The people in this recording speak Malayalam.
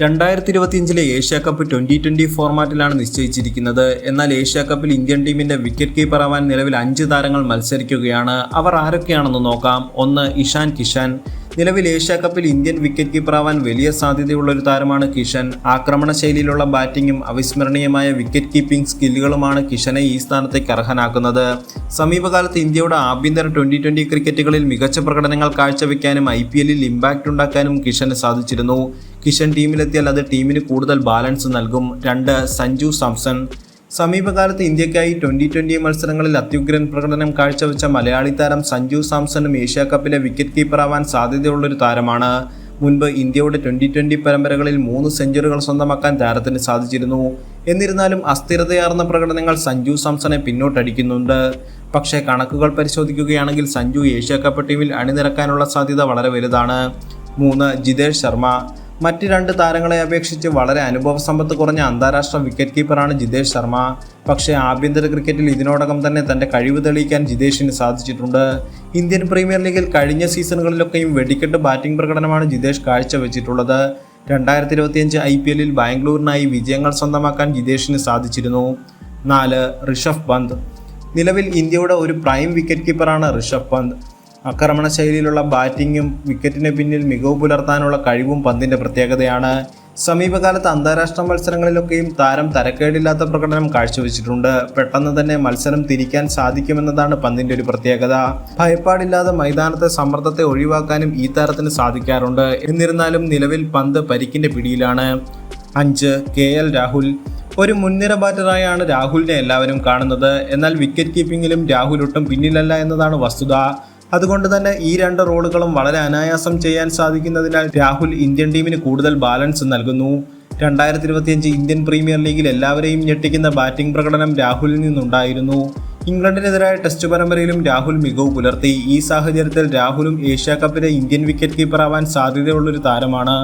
രണ്ടായിരത്തി ഇരുപത്തിയഞ്ചിലെ ഏഷ്യ കപ്പ് ട്വന്റി ട്വന്റി ഫോർമാറ്റിലാണ് നിശ്ചയിച്ചിരിക്കുന്നത്. എന്നാൽ ഏഷ്യ കപ്പിൽ ഇന്ത്യൻ ടീമിന്റെ വിക്കറ്റ് കീപ്പർ ആവാൻ നിലവിൽ അഞ്ച് താരങ്ങൾ മത്സരിക്കുകയാണ്. അവർ ആരൊക്കെയാണെന്ന് നോക്കാം. ഒന്ന് ഇഷാൻ കിഷൻ നിലവിൽ ഏഷ്യ കപ്പിൽ ഇന്ത്യൻ വിക്കറ്റ് കീപ്പർ ആവാൻ വലിയ സാധ്യതയുള്ള ഒരു താരമാണ് കിഷൻ. ആക്രമണ ശൈലിയിലുള്ള ബാറ്റിംഗും അവിസ്മരണീയമായ വിക്കറ്റ് കീപ്പിംഗ് സ്കില്ലുകളുമാണ് കിഷനെ ഈ സ്ഥാനത്തേക്ക് അർഹനാക്കുന്നത്. സമീപകാലത്ത് ഇന്ത്യയുടെ ആഭ്യന്തര ട്വന്റി ട്വന്റി ക്രിക്കറ്റുകളിൽ മികച്ച പ്രകടനങ്ങൾ കാഴ്ചവെക്കാനും ഐ പി എല്ലിൽ ഇമ്പാക്റ്റ് ഉണ്ടാക്കാനും കിഷന് സാധിച്ചിരുന്നു. കിഷൻ ടീമിലെത്തിയാൽ അത് ടീമിന് കൂടുതൽ ബാലൻസ് നൽകും. രണ്ട് സഞ്ജു സാംസൺ. സമീപകാലത്ത് ഇന്ത്യക്കായി ട്വന്റി ട്വന്റി മത്സരങ്ങളിൽ അത്യുഗ്രൻ പ്രകടനം കാഴ്ചവെച്ച മലയാളി താരം സഞ്ജു സാംസണും ഏഷ്യ കപ്പിലെ വിക്കറ്റ് കീപ്പറാവാൻ സാധ്യതയുള്ളൊരു താരമാണ്. മുൻപ് ഇന്ത്യയുടെ ട്വന്റി ട്വന്റി പരമ്പരകളിൽ മൂന്ന് സെഞ്ചുറികൾ സ്വന്തമാക്കാൻ താരത്തിന് സാധിച്ചിരുന്നു. എന്നിരുന്നാലും അസ്ഥിരതയാർന്ന പ്രകടനങ്ങൾ സഞ്ജു സാംസണെ പിന്നോട്ടടിക്കുന്നുണ്ട്. പക്ഷേ കണക്കുകൾ പരിശോധിക്കുകയാണെങ്കിൽ സഞ്ജു ഏഷ്യ കപ്പ് ടീമിൽ അണിനിരക്കാനുള്ള സാധ്യത വളരെ വലുതാണ്. മൂന്ന് ജിതേഷ് ശർമ്മ മറ്റ് രണ്ട് താരങ്ങളെ അപേക്ഷിച്ച് വളരെ അനുഭവ സമ്പത്ത് കുറഞ്ഞ അന്താരാഷ്ട്ര വിക്കറ്റ് കീപ്പറാണ് ജിതേഷ് ശർമ്മ. പക്ഷേ ആഭ്യന്തര ക്രിക്കറ്റിൽ ഇതിനോടകം തന്നെ തന്റെ കഴിവ് തെളിയിക്കാൻ ജിതേഷിന് സാധിച്ചിട്ടുണ്ട്. ഇന്ത്യൻ പ്രീമിയർ ലീഗിൽ കഴിഞ്ഞ സീസണുകളിലൊക്കെയും വെടിക്കെട്ട് ബാറ്റിംഗ് പ്രകടനമാണ് ജിതേഷ് കാഴ്ചവെച്ചിട്ടുള്ളത്. രണ്ടായിരത്തി ഇരുപത്തിയഞ്ച് ഐ പി എല്ലിൽ ബാംഗ്ലൂരിനായി വിജയങ്ങൾ സ്വന്തമാക്കാൻ ജിതേഷിന് സാധിച്ചിരുന്നു. നാല് ഋഷഭ് പന്ത്. നിലവിൽ ഇന്ത്യയുടെ ഒരു പ്രൈം വിക്കറ്റ് കീപ്പറാണ് ഋഷഭ് പന്ത്. ആക്രമണ ശൈലിയിലുള്ള ബാറ്റിങ്ങും വിക്കറ്റിന് പിന്നിൽ മികവ് പുലർത്താനുള്ള കഴിവും പന്തിന്റെ പ്രത്യേകതയാണ്. സമീപകാലത്ത് അന്താരാഷ്ട്ര മത്സരങ്ങളിലൊക്കെയും താരം തരക്കേടില്ലാത്ത പ്രകടനം കാഴ്ചവെച്ചിട്ടുണ്ട്. പെട്ടെന്ന് തന്നെ മത്സരം തിരിക്കാൻ സാധിക്കുമെന്നതാണ് പന്തിന്റെ ഒരു പ്രത്യേകത. ഭയപ്പാടില്ലാതെ മൈതാനത്തെ സമ്മർദ്ദത്തെ ഒഴിവാക്കാനും ഈ താരത്തിന് സാധിക്കാറുണ്ട്. എന്നിരുന്നാലും നിലവിൽ പന്ത് പരിക്കിന്റെ പിടിയിലാണ്. അഞ്ച് കെ എൽ രാഹുൽ. ഒരു മുൻനിര ബാറ്ററായാണ് രാഹുലിനെ എല്ലാവരും കാണുന്നത്. എന്നാൽ വിക്കറ്റ് കീപ്പിംഗിലും രാഹുൽ ഒട്ടും പിന്നിലല്ല എന്നതാണ് വസ്തുത. അതുകൊണ്ട് തന്നെ ഈ രണ്ട് റോളുകളും വളരെ അനായാസം ചെയ്യാൻ സാധിക്കുന്നതിനാൽ രാഹുൽ ഇന്ത്യൻ ടീമിന് കൂടുതൽ ബാലൻസ് നൽകുന്നു. രണ്ടായിരത്തി ഇരുപത്തിയഞ്ച് ഇന്ത്യൻ പ്രീമിയർ ലീഗിൽ എല്ലാവരെയും ഞെട്ടിക്കുന്ന ബാറ്റിംഗ് പ്രകടനം രാഹുലിൽ നിന്നുണ്ടായിരുന്നു. ഇംഗ്ലണ്ടിനെതിരായ ടെസ്റ്റ് പരമ്പരയിലും രാഹുൽ മികവ് പുലർത്തി. ഈ സാഹചര്യത്തിൽ രാഹുലും ഏഷ്യാ കപ്പിലെ ഇന്ത്യൻ വിക്കറ്റ് കീപ്പറാവാൻ സാധ്യതയുള്ളൊരു താരമാണ്.